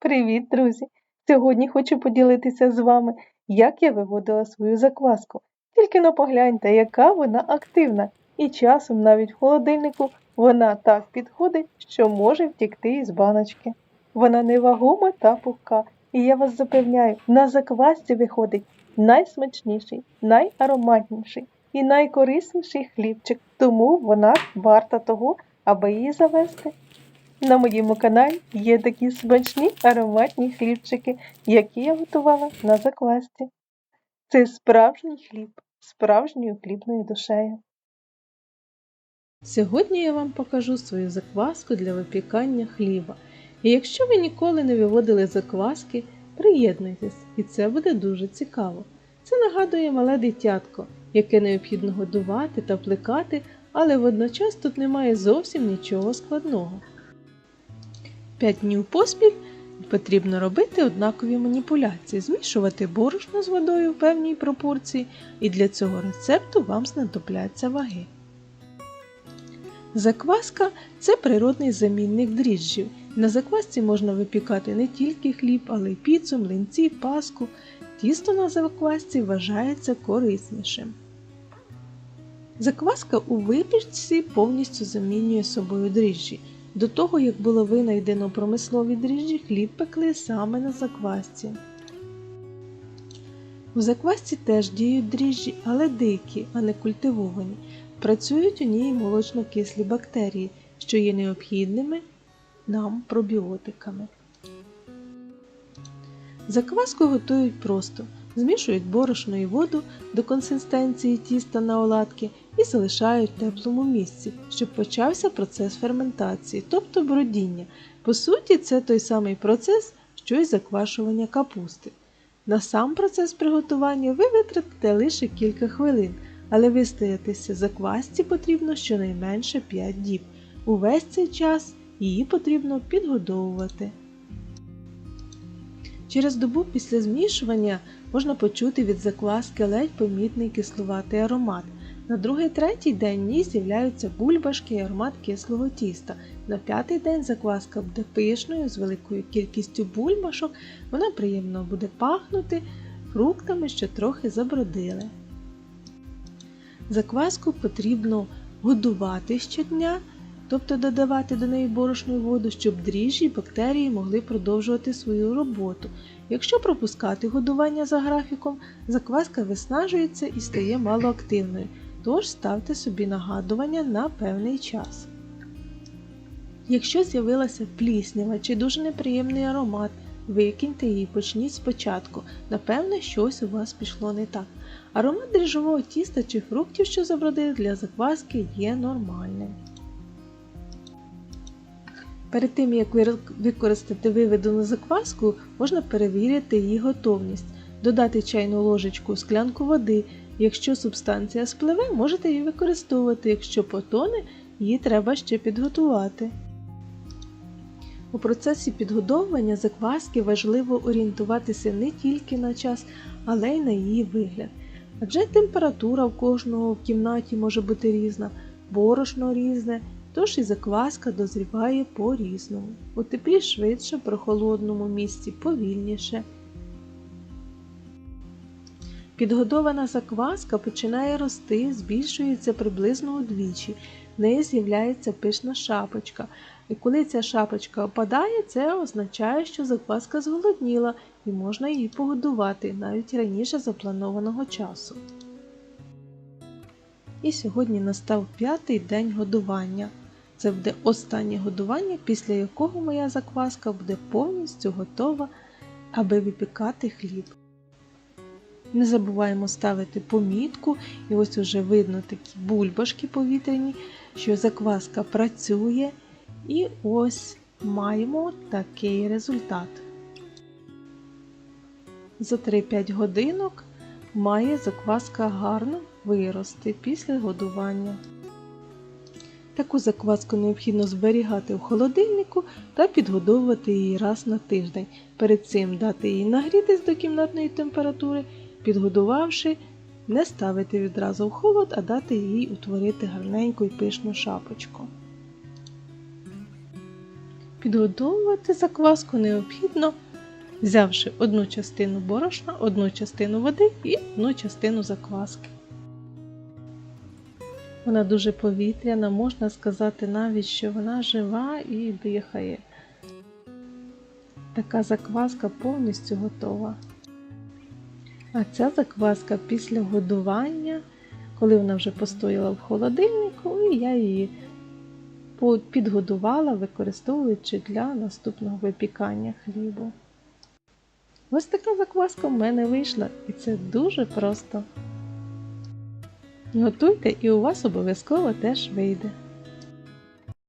Привіт, друзі! Сьогодні хочу поділитися з вами, як я виводила свою закваску. Тільки но погляньте, яка вона активна, і часом навіть в холодильнику вона так підходить, що може втікти із баночки. Вона невагома та пухка, і я вас запевняю, на заквасці виходить найсмачніший, найароматніший і найкорисніший хлібчик, тому вона варта того, аби її завести. На моєму каналі є такі смачні ароматні хлібчики, які я готувала на заквасці. Це справжній хліб, справжньою хлібною душею. Сьогодні я вам покажу свою закваску для випікання хліба. І якщо ви ніколи не виводили закваски, приєднуйтесь, і це буде дуже цікаво. Це нагадує мале дитятко, яке необхідно годувати та плекати, але водночас тут немає зовсім нічого складного. 5 днів поспіль потрібно робити однакові маніпуляції, змішувати борошно з водою в певній пропорції, і для цього рецепту вам знадобляться ваги. Закваска це природний замінник дріжджів. На заквасці можна випікати не тільки хліб, але й піцу, млинці, паску. Тісто на заквасці вважається кориснішим. Закваска у випічці повністю замінює собою дріжджі. До того, як було винайдено промислові дріжджі, хліб пекли саме на заквасці. У заквасці теж діють дріжджі, але дикі, а не культивовані. Працюють у ній молочно-кислі бактерії, що є необхідними нам пробіотиками. Закваску готують просто. Змішують борошно і воду до консистенції тіста на оладки і залишають в теплому місці, щоб почався процес ферментації, тобто бродіння. По суті, це той самий процес, що й заквашування капусти. На сам процес приготування ви витратите лише кілька хвилин, але вистоятися заквасці потрібно щонайменше 5 діб. Увесь цей час її потрібно підгодовувати. Через добу після змішування можна почути від закваски ледь помітний кисловатий аромат. На другий-третій день в ній з'являються бульбашки і аромат кислого тіста. На п'ятий день закваска буде пишною з великою кількістю бульбашок, вона приємно буде пахнути фруктами, що трохи забродили. Закваску потрібно годувати щодня тобто додавати до неї борошну воду, щоб дріжджі і бактерії могли продовжувати свою роботу. Якщо пропускати годування за графіком, закваска виснажується і стає малоактивною, тож ставте собі нагадування на певний час. Якщо з'явилася пліснява чи дуже неприємний аромат, викиньте її, почніть спочатку. Напевне, щось у вас пішло не так. Аромат дріжджового тіста чи фруктів, що забродили для закваски, є нормальним. Перед тим, як використати виведену закваску, можна перевірити її готовність, додати чайну ложечку склянку води. Якщо субстанція спливе, можете її використовувати, якщо потоне, її треба ще підготувати. У процесі підгодовування закваски важливо орієнтуватися не тільки на час, але й на її вигляд. Адже температура в кожного в кімнаті може бути різна, борошно різне, тож і закваска дозріває по-різному. У теплі швидше, при холодному місці повільніше. Підгодована закваска починає рости, збільшується приблизно удвічі, в неї з'являється пишна шапочка. І коли ця шапочка опадає, це означає, що закваска зголодніла і можна її погодувати навіть раніше запланованого часу. І сьогодні настав п'ятий день годування. Це буде останнє годування, після якого моя закваска буде повністю готова, аби випікати хліб. Не забуваємо ставити помітку, і ось уже видно такі бульбашки повітряні, що закваска працює, і ось маємо такий результат. За 3-5 годинок має закваска гарно вирости після годування. Таку закваску необхідно зберігати в холодильнику та підгодовувати її раз на тиждень. Перед цим дати їй нагрітись до кімнатної температури, підгодувавши, не ставити відразу в холод, а дати їй утворити гарненьку і пишну шапочку. Підготовувати закваску необхідно, взявши одну частину борошна, одну частину води і одну частину закваски. Вона дуже повітряна, можна сказати навіть, що вона жива і дихає. Така закваска повністю готова. А ця закваска після годування, коли вона вже постояла в холодильнику, і я її підгодувала, використовуючи для наступного випікання хлібу. Ось така закваска в мене вийшла, і це дуже просто. Готуйте, і у вас обов'язково теж вийде.